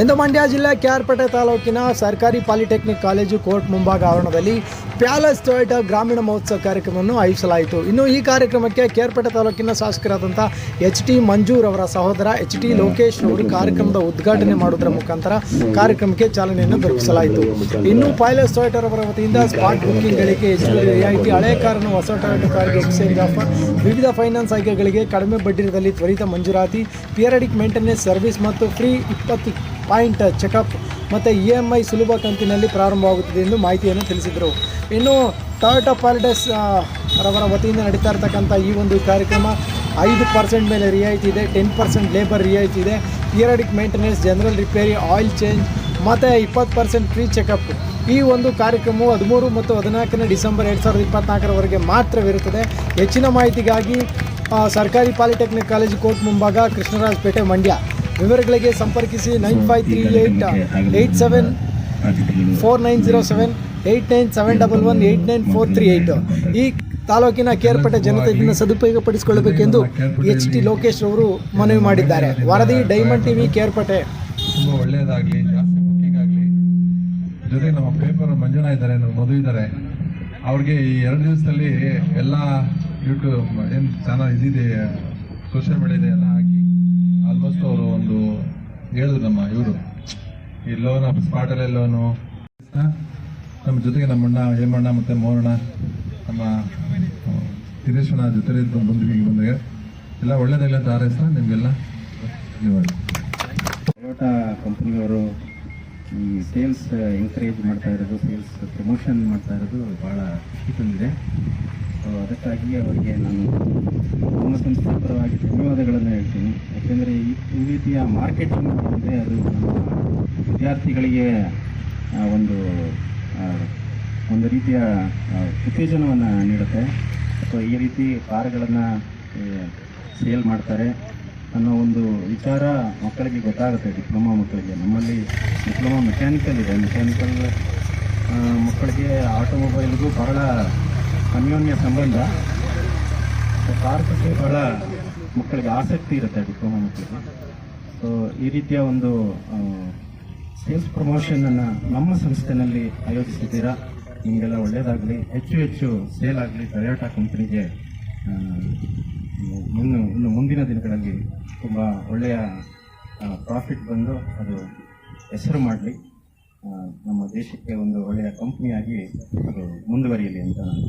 ಇಂದು ಮಂಡ್ಯ ಜಿಲ್ಲೆ ಕೆಆರ್ಪೇಟೆ ತಾಲೂಕಿನ ಸರ್ಕಾರಿ ಪಾಲಿಟೆಕ್ನಿಕ್ ಕಾಲೇಜು ಕೋರ್ಟ್ ಮುಂಭಾಗ ಆವರಣದಲ್ಲಿ ಪ್ಯಾಲೇಸ್ ಟೊಯೋಟಾ ಗ್ರಾಮೀಣ ಮಹೋತ್ಸವ ಕಾರ್ಯಕ್ರಮವನ್ನು ಆಯೋಜಿಸಲಾಯಿತು. ಇನ್ನು ಈ ಕಾರ್ಯಕ್ರಮಕ್ಕೆ ಕೇರ್ಪೇಟೆ ತಾಲೂಕಿನ ಶಾಸಕರಾದಂಥ ಎಚ್ ಟಿ ಮಂಜೂರ್ ಅವರ ಸಹೋದರ ಎಚ್ ಟಿ ಲೋಕೇಶ್ ಅವರು ಕಾರ್ಯಕ್ರಮದ ಉದ್ಘಾಟನೆ ಮಾಡುವುದರ ಮುಖಾಂತರ ಕಾರ್ಯಕ್ರಮಕ್ಕೆ ಚಾಲನೆಯನ್ನು ದೊರಕಿಸಲಾಯಿತು. ಇನ್ನು ಪ್ಯಾಲೇಸ್ ಟೊಯೋಟಾ ವತಿಯಿಂದ ಸ್ಪಾಟ್ ಬುಕ್ಕಿಂಗ್ಗಳಿಗೆ ಹೆಚ್ಚು ರಿಯಾಯಿತಿ, ಹಳೆ ಕಾರನ್ನು ಹೊಸ ಟೊಯೋಟಾ ಕಾರಿಗೆ ಎಕ್ಸ್ಚೇಂಜ್ ಆಫರ್ ವಿವಿಧ ಫೈನಾನ್ಸ್ ಆಯ್ಕೆಗಳಿಗೆ ಕಡಿಮೆ ಬಡ್ಡಿರದಲ್ಲಿ ತ್ವರಿತ ಮಂಜೂರಾತಿ ಪಿಯರಡಿಕ್ ಮೇಂಟೆನೆನ್ಸ್ ಸರ್ವಿಸ್ ಮತ್ತು ಫ್ರೀ ಇಪ್ಪತ್ತು ಪಾಯಿಂಟ್ ಚೆಕಪ್ ಮತ್ತು ಇ ಎಂ ಐ ಸುಲಭ ಕಂತಿನಲ್ಲಿ ಪ್ರಾರಂಭವಾಗುತ್ತದೆ ಎಂದು ಮಾಹಿತಿಯನ್ನು ತಿಳಿಸಿದರು. ಇನ್ನು ಟಾಟಾ ಪಾಲಿಟಸ್ ರವರ ವತಿಯಿಂದ ನಡೀತಾ ಇರತಕ್ಕಂಥ ಈ ಒಂದು ಕಾರ್ಯಕ್ರಮ ಐದು ಪರ್ಸೆಂಟ್ ಮೇಲೆ ರಿಯಾಯಿತಿ ಇದೆ, ಟೆನ್ ಪರ್ಸೆಂಟ್ ಲೇಬರ್ ರಿಯಾಯಿತಿ ಇದೆ. Periodic maintenance, general repair, oil change, ಮತ್ತು ಇಪ್ಪತ್ತು ಪರ್ಸೆಂಟ್ ಫ್ರೀ ಚೆಕಪ್. ಈ ಒಂದು ಕಾರ್ಯಕ್ರಮವು ಹದಿಮೂರು ಮತ್ತು ಹದಿನಾಲ್ಕನೇ ಡಿಸೆಂಬರ್ ಎರಡು ಸಾವಿರದ ಇಪ್ಪತ್ತ್ನಾಲ್ಕರವರೆಗೆ ಮಾತ್ರವಿರುತ್ತದೆ. ಹೆಚ್ಚಿನ ಮಾಹಿತಿಗಾಗಿ ಸರ್ಕಾರಿ ಪಾಲಿಟೆಕ್ನಿಕ್ ಕಾಲೇಜು ಕೋರ್ಟ್ ಮುಂಭಾಗ ಕೃಷ್ಣರಾಜಪೇಟೆ ಮಂಡ್ಯ. ವಿವರಗಳಿಗೆ ಸಂಪರ್ಕಿಸಿ nine five three eight eight seven four nine zero seven eight nine seven double one eight nine four three eight ಈ ತಾಲೂಕಿನ ಕೇರ್ಪೇಟೆ ಜನತೆ ಇದನ್ನು ಸದುಪಯೋಗಪಡಿಸಿಕೊಳ್ಳಬೇಕೆಂದು ಎಚ್ ಟಿ ಲೋಕೇಶ್ ಅವರು ಮನವಿ ಮಾಡಿದ್ದಾರೆ. ವರದಿ ಡೈಮಂಡ್ ಟಿವಿ ವಿ ತುಂಬ ಒಳ್ಳೆಯದಾಗಲಿ ಜಾಸ್ತಿ ಬುಕ್ಕಿಂಗ್ ಆಗಲಿ ಜೊತೆಗೆ ನಮ್ಮ ಪೇಪರ್ ಮಂಜುನಾ ಇದ್ದಾರೆ ನಮ್ಮ ಮಧು ಇದ್ದಾರೆ. ಅವ್ರಿಗೆ ಈ ಎರಡು ದಿವಸದಲ್ಲಿ ಎಲ್ಲ ಯೂಟ್ಯೂಬ್ ಏನು ಚಾನಲ್ ಇದಿದೆ ಸೋಷಿಯಲ್ ಮೀಡಿಯಾದೆ ಎಲ್ಲ ಹಾಕಿ ಆಲ್ಮೋಸ್ಟ್ ಅವರು ಒಂದು ಹೇಳಿದ್ರು ನಮ್ಮ ಇವರು. ಈ ಲೋನ್ ಸ್ಪಾಟಲ್ಲೇ ಲೋನು ನಮ್ಮ ಜೊತೆಗೆ ನಮ್ಮಣ್ಣ ಹೇಮಣ್ಣ ಮತ್ತು ಮೋರಣ ನಮ್ಮ ದಿನೇಶಣ್ಣ ಜೊತೆ ಬಂದು ಈಗ ಬಂದಾಗ. ಎಲ್ಲ ಒಳ್ಳೇದಾಗಲಿ ಅಂತ ಆರೈಸ್ತಾ ನಿಮಗೆಲ್ಲ. ಧನ್ಯವಾದ. ಟೊಯೋಟಾ ಕಂಪ್ನಿಯವರು ಈ ಸೇಲ್ಸ್ ಎನ್ಕರೇಜ್ ಮಾಡ್ತಾ ಇರೋದು ಸೇಲ್ಸ್ ಪ್ರಮೋಷನ್ ಮಾಡ್ತಾ ಇರೋದು ಭಾಳ ಖುಷಿ ತಂದಿದೆ. ಸೊ ಅದಕ್ಕಾಗಿ ಅವರಿಗೆ ನಾನು ನಮ್ಮ ಸಂಸ್ಥೆ ಪರವಾಗಿ ಧನ್ಯವಾದಗಳನ್ನು ಹೇಳ್ತೀನಿ. ಯಾಕೆಂದರೆ ಈ ರೀತಿಯ ಮಾರ್ಕೆಟಿಂಗ್ ಅಂದರೆ ಅದು ನಮ್ಮ ವಿದ್ಯಾರ್ಥಿಗಳಿಗೆ ಒಂದು ಒಂದು ರೀತಿಯ ಉತ್ತೇಜನವನ್ನು ನೀಡುತ್ತೆ. ಸೊ ಈ ರೀತಿ ಕಾರುಗಳನ್ನು ಸೇಲ್ ಮಾಡ್ತಾರೆ ಅನ್ನೋ ಒಂದು ವಿಚಾರ ಮಕ್ಕಳಿಗೆ ಗೊತ್ತಾಗುತ್ತೆ ಡಿಪ್ಲೊಮಾ ಮಕ್ಕಳಿಗೆ. ನಮ್ಮಲ್ಲಿ ಡಿಪ್ಲೊಮಾ ಮೆಕ್ಯಾನಿಕಲ್ ಇದೆ. ಮೆಕ್ಯಾನಿಕಲ್ ಮಕ್ಕಳಿಗೆ ಆಟೋಮೊಬೈಲ್ಗೂ ಬಹಳ ಅನ್ಯೋನ್ಯ ಸಂಬಂಧ ಭಾರತಕ್ಕೆ ಬಹಳ ಮಕ್ಕಳಿಗೆ ಆಸಕ್ತಿ ಇರುತ್ತೆ ಡಿಪ್ಲೊಮಾ ಮಕ್ಕಳಿಗೆ. ಸೊ ಈ ರೀತಿಯ ಒಂದು ಸೇಲ್ಸ್ ಪ್ರಮೋಷನನ್ನು ನಮ್ಮ ಸಂಸ್ಥೆನಲ್ಲಿ ಆಯೋಜಿಸಿದ್ದೀರಾ? ನಿಮಗೆಲ್ಲ ಒಳ್ಳೆಯದಾಗಲಿ ಹೆಚ್ಚು ಹೆಚ್ಚು ಸೇಲ್ ಆಗಲಿ ಟೊಯೋಟಾ ಕಂಪ್ನಿಗೆ ಇನ್ನು ಇನ್ನು ಮುಂದಿನ ದಿನಗಳಲ್ಲಿ ತುಂಬ ಒಳ್ಳೆಯ ಪ್ರಾಫಿಟ್ ಬಂದು ಅದು ಹೆಸರು ಮಾಡಲಿ. ನಮ್ಮ ದೇಶಕ್ಕೆ ಒಂದು ಒಳ್ಳೆಯ ಕಂಪ್ನಿಯಾಗಿ ಅದು ಮುಂದುವರಿಯಲಿ ಅಂತ ನಾನು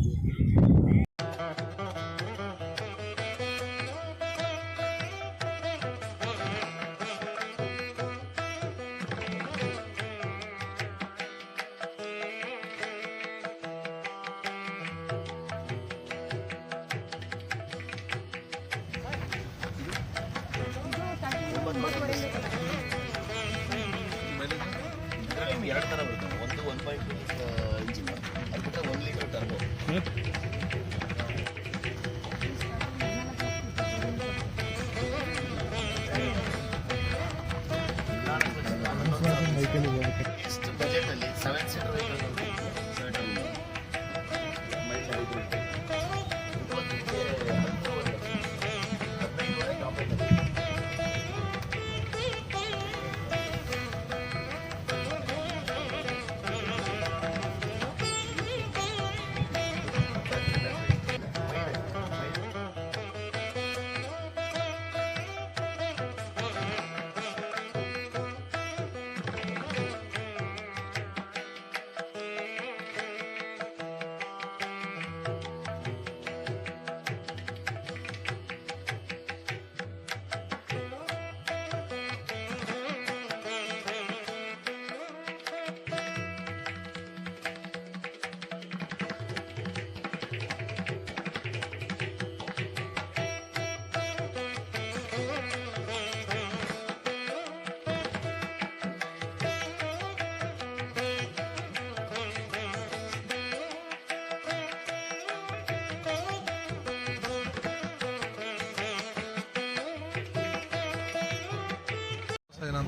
ಎರಡು ಥರ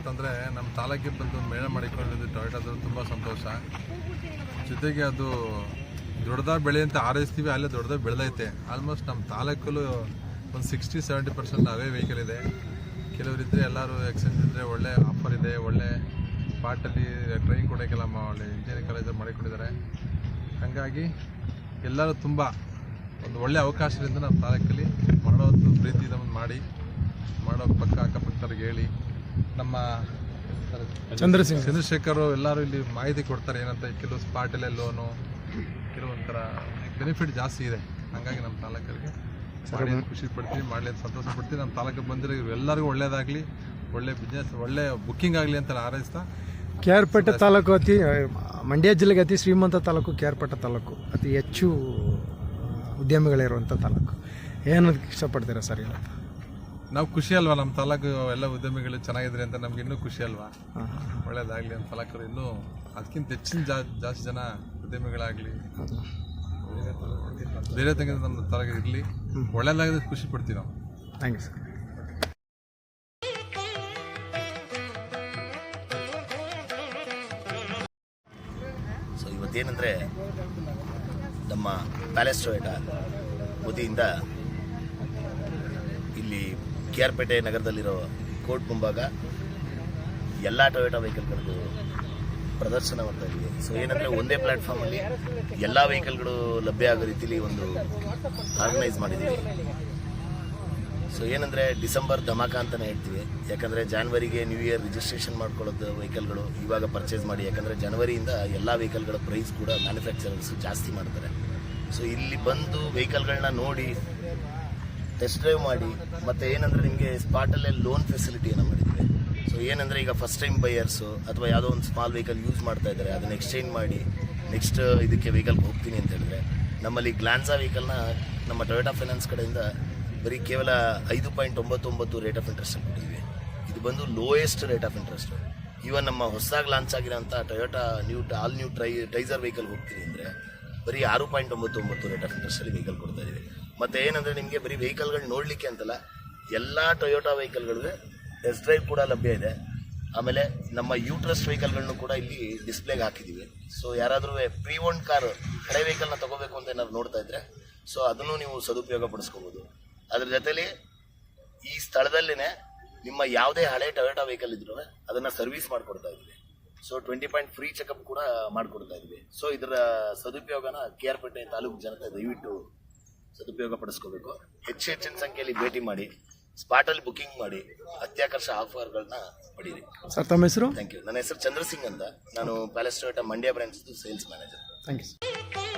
ಅಂತಂದರೆ ನಮ್ಮ ತಾಲೂಕಿಗೆ ಬಂದು ಮೇಳ ಮಾಡಿಕೊಂಡಿದ್ದು ಟೊಯೋಟೋದು ತುಂಬ ಸಂತೋಷ. ಜೊತೆಗೆ ಅದು ದೊಡ್ಡದಾಗಿ ಬೆಳೆ ಅಂತ ಆರೈಸ್ತೀವಿ ಅಲ್ಲೇ ದೊಡ್ಡದಾಗಿ ಬೆಳೆದೈತೆ. ಆಲ್ಮೋಸ್ಟ್ ನಮ್ಮ ತಾಲೂಕಲ್ಲೂ ಒಂದು ಸಿಕ್ಸ್ಟಿ ಸೆವೆಂಟಿ ಪರ್ಸೆಂಟ್ ಅವೇ ವೆಹಿಕಲ್ ಇದೆ. ಕೆಲವರಿದ್ದರೆ ಎಲ್ಲರೂ ಎಕ್ಸ್ಚೇಂಜ್ ಇದ್ದರೆ ಒಳ್ಳೆ ಆಫರ್ ಇದೆ, ಒಳ್ಳೆ ಸ್ಪಾಟಲ್ಲಿ ಟ್ರೈನಿಂಗ್ ಕೊಡೋಕ್ಕೆಲ್ಲ ಒಳ್ಳೆ ಇಂಜಿನಿಯರಿಂಗ್ ಕಾಲೇಜಲ್ಲಿ ಮಾಡಿಕೊಂಡಿದ್ದಾರೆ. ಹಾಗಾಗಿ ಎಲ್ಲರೂ ತುಂಬ ಒಂದು ಒಳ್ಳೆ ಅವಕಾಶದಿಂದ ನಮ್ಮ ತಾಲೂಕಲ್ಲಿ ಮಾಡೋದು ಪ್ರೀತಿ ಒಂದು ಮಾಡಿ ಮಾಡೋ ಪಕ್ಕ ಅಕ್ಕಪಕ್ಕದವ್ರಿಗೆ ಹೇಳಿ. ನಮ್ಮ ಚಂದ್ರಸಿಂಗ್. ಚಂದ್ರಶೇಖರ್ ಎಲ್ಲರೂ ಇಲ್ಲಿ ಮಾಹಿತಿ ಕೊಡ್ತಾರೆ ಏನಂತ ಕೆಲವು ಸ್ಪಾಟಲ್ಲೇ ಲೋನು ಕೆಲವೊಂಥರ ಬೆನಿಫಿಟ್ ಜಾಸ್ತಿ ಇದೆ. ಹಾಗಾಗಿ ನಮ್ಮ ತಾಲೂಕರಿಗೆ ಮಾಡಿ ಖುಷಿ ಪಡ್ತೀವಿ ಮಾಡಲಿ ಸಂತೋಷ ಪಡ್ತೀವಿ. ನಮ್ಮ ತಾಲೂಕು ಬಂದಿರೋ ಎಲ್ಲರಿಗೂ ಒಳ್ಳೇದಾಗಲಿ ಒಳ್ಳೆ ಬಿಸ್ನೆಸ್ ಒಳ್ಳೆ ಬುಕ್ಕಿಂಗ್ ಆಗಲಿ ಅಂತ ಹಾರೈಸ್ತಾ. ಕೆ ಆರ್ ಪೇಟೆ ತಾಲೂಕು ಅತಿ ಮಂಡ್ಯ ಜಿಲ್ಲೆಗೆ ಅತಿ ಶ್ರೀಮಂತ ತಾಲೂಕು ಕೆ ಆರ್ ಪೇಟೆ ತಾಲೂಕು. ಅತಿ ಹೆಚ್ಚು ಉದ್ಯಮಿಗಳಿರುವಂಥ ತಾಲೂಕು. ಏನಕ್ಕೆ ಇಷ್ಟಪಡ್ತೀರಾ ಸರ್ ಇವತ್ತು ನಾವು ಖುಷಿ ಅಲ್ವಾ? ನಮ್ಮ ತಾಲೂಕು ಎಲ್ಲ ಉದ್ಯಮಿಗಳು ಚೆನ್ನಾಗಿದ್ರೆ ಅಂತ ನಮ್ಗೆ ಇನ್ನೂ ಖುಷಿ ಅಲ್ವಾ? ಒಳ್ಳೇದಾಗಲಿ ಅಂತ ತಾಲೂಕರು ಇನ್ನೂ ಅದಕ್ಕಿಂತ ಹೆಚ್ಚಿನ ಜಾ ಜಾಸ್ತಿ ಜನ ಉದ್ಯಮಿಗಳಾಗಲಿ. ಬೇರೆ ತಂಗ ನಮ್ಮ ತಾಲೂಕು ಇರಲಿ. ಒಳ್ಳೇದಾಗಿದ್ರೆ ಖುಷಿ ಪಡ್ತೀವಿ ನಾವು. Thank you sir. ಸೊ ಇವತ್ತೇನಂದರೆ ನಮ್ಮ ಪ್ಯಾಲೆಸ್ ಟೊಯೋಟ ವತಿಯಿಂದ ಇಲ್ಲಿ ಕೆ ಆರ್ ಪೇಟೆ ನಗರದಲ್ಲಿರೋ ಕೋರ್ಟ್ ಮುಂಭಾಗ ಎಲ್ಲ ಟೊಯೋಟಾ ವೆಹಿಕಲ್ಗಳು ಪ್ರದರ್ಶನ ಮಾಡ್ತಾ ಇದ್ದೀವಿ. ಸೊ ಏನಂದರೆ ಒಂದೇ ಪ್ಲ್ಯಾಟ್ಫಾರ್ಮಲ್ಲಿ ಎಲ್ಲ ವೆಹಿಕಲ್ಗಳು ಲಭ್ಯ ಆಗೋ ರೀತಿಲಿ ಒಂದು ಆರ್ಗನೈಸ್ ಮಾಡಿದ್ದೀವಿ. ಸೊ ಏನಂದರೆ ಡಿಸೆಂಬರ್ ಧಮಾಕ ಅಂತಲೇ ಹೇಳ್ತೀವಿ. ಯಾಕಂದರೆ ಜಾನ್ವರಿಗೆ ನ್ಯೂ ಇಯರ್ ರಿಜಿಸ್ಟ್ರೇಷನ್ ಮಾಡ್ಕೊಳ್ಳೋದು ವೆಹಿಕಲ್ಗಳು ಇವಾಗ ಪರ್ಚೇಸ್ ಮಾಡಿ. ಯಾಕಂದರೆ ಜನವರಿಯಿಂದ ಎಲ್ಲ ವೆಹಿಕಲ್ಗಳ ಪ್ರೈಸ್ ಕೂಡ ಮ್ಯಾನುಫ್ಯಾಕ್ಚರರ್ಸ್ ಜಾಸ್ತಿ ಮಾಡ್ತಾರೆ. ಸೊ ಇಲ್ಲಿ ಬಂದು ವೆಹಿಕಲ್ಗಳನ್ನ ನೋಡಿ ಟೆಸ್ಟ್ ಡ್ರೈವ್ ಮಾಡಿ, ಮತ್ತೆ ಏನಂದರೆ ನಿಮಗೆ ಸ್ಪಾಟಲ್ಲೇ ಲೋನ್ ಫೆಸಿಲಿಟಿಯನ್ನು ಮಾಡಿದ್ದೀವಿ ಸೊ ಏನಂದರೆ ಈಗ ಫಸ್ಟ್ ಟೈಮ್ ಬೈಯರ್ಸು ಅಥವಾ ಯಾವುದೋ ಒಂದು ಸ್ಮಾಲ್ ವೆಹಿಕಲ್ ಯೂಸ್ ಮಾಡ್ತಾ ಇದ್ದಾರೆ, ಅದನ್ನು ಎಕ್ಸ್ಚೇಂಜ್ ಮಾಡಿ ನೆಕ್ಸ್ಟ್ ಇದಕ್ಕೆ ವೆಹಿಕಲ್ಗೆ ಹೋಗ್ತೀನಿ ಅಂತ ಹೇಳಿದ್ರೆ, ನಮ್ಮಲ್ಲಿ ಗ್ಲಾನ್ಸಾ ವೆಹಿಕಲ್ನ ನಮ್ಮ ಟೊಯೋಟಾ ಫೈನಾನ್ಸ್ ಕಡೆಯಿಂದ ಬರೀ ಕೇವಲ ಐದು ಪಾಯಿಂಟ್ ಒಂಬತ್ತೊಂಬತ್ತು ರೇಟ್ ಆಫ್ ಇಂಟ್ರೆಸ್ಟ್ ಕೊಡ್ತೀವಿ ಇದು ಬಂದು lowest rate of interest even ನಮ್ಮ ಹೊಸದಾಗಿ ಲಾಂಚ್ ಆಗಿರೋಂಥ Toyota new all new Taisor vehicle ಹೋಗ್ತೀನಿ ಅಂದರೆ, ಬರೀ ಆರು ಪಾಯಿಂಟ್ ಒಂಬತ್ತು ಒಂಬತ್ತು ರೇಟ್ ಆಫ್ ಇಂಟ್ರೆಸ್ಟಲ್ಲಿ ವೆಹಿಕಲ್ ಕೊಡ್ತಾ ಇದ್ದೀವಿ ಮತ್ತು ಏನಂದರೆ ನಿಮಗೆ ಬರೀ ವೆಹಿಕಲ್ಗಳು ನೋಡಲಿಕ್ಕೆ ಅಂತಲ್ಲ, ಎಲ್ಲ ಟೊಯೋಟಾ ವೆಹಿಕಲ್ಗಳಿಗೆ ಟೆಸ್ಟ್ ಡ್ರೈವ್ ಕೂಡ ಲಭ್ಯ ಇದೆ. ಆಮೇಲೆ ನಮ್ಮ ಯೂಟ್ರಸ್ ವೆಹಿಕಲ್ಗಳನ್ನು ಕೂಡ ಇಲ್ಲಿ ಡಿಸ್ಪ್ಲೇಗೆ ಹಾಕಿದ್ದೀವಿ ಸೊ ಯಾರಾದರೂ ಪ್ರೀ ಓನ್ ಕಾರ್ ಹಳೆ ವೆಹಿಕಲ್ನ ತಗೋಬೇಕು ಅಂತ ಏನಾದ್ರು ನೋಡ್ತಾ ಇದ್ರೆ ಸೊ ಅದನ್ನು ನೀವು ಸದುಪಯೋಗ ಪಡಿಸ್ಕೋಬೋದು. ಅದ್ರ ಜೊತೆಲಿ ಈ ಸ್ಥಳದಲ್ಲಿನೇ ನಿಮ್ಮ ಯಾವುದೇ ಹಳೆ ಟೊಯೋಟಾ ವೆಹಿಕಲ್ ಇದ್ರೂ ಅದನ್ನು ಸರ್ವಿಸ್ ಮಾಡಿಕೊಡ್ತಾ ಇದ್ದೀವಿ so twenty point free checkup ಕೂಡ ಮಾಡಿಕೊಡ್ತಾ ಇದ್ದೀವಿ ಸೊ ಇದರ ಸದುಪಯೋಗನ ಕೆ ಆರ್ ಪೇಟೆ ತಾಲೂಕು ಜನತೆ ದಯವಿಟ್ಟು ಸದುಪಯೋಗ ಪಡಿಸ್ಕೋಬೇಕು ಹೆಚ್ಚು ಹೆಚ್ಚಿನ ಸಂಖ್ಯೆಯಲ್ಲಿ ಭೇಟಿ ಮಾಡಿ ಸ್ಪಾಟಲ್ಲಿ ಬುಕಿಂಗ್ ಮಾಡಿ ಅತ್ಯಾಕರ್ಷ ಆಫರ್ಗಳನ್ನ ಪಡೀರಿ. ಸರ್ ತಮ್ಮ ಹೆಸರು? Thank you. ನನ್ನ ಹೆಸರು ಚಂದ್ರಸಿಂಗ್ ಅಂತ. ನಾನು Palace Toyota Mandya branch sales manager. Thank you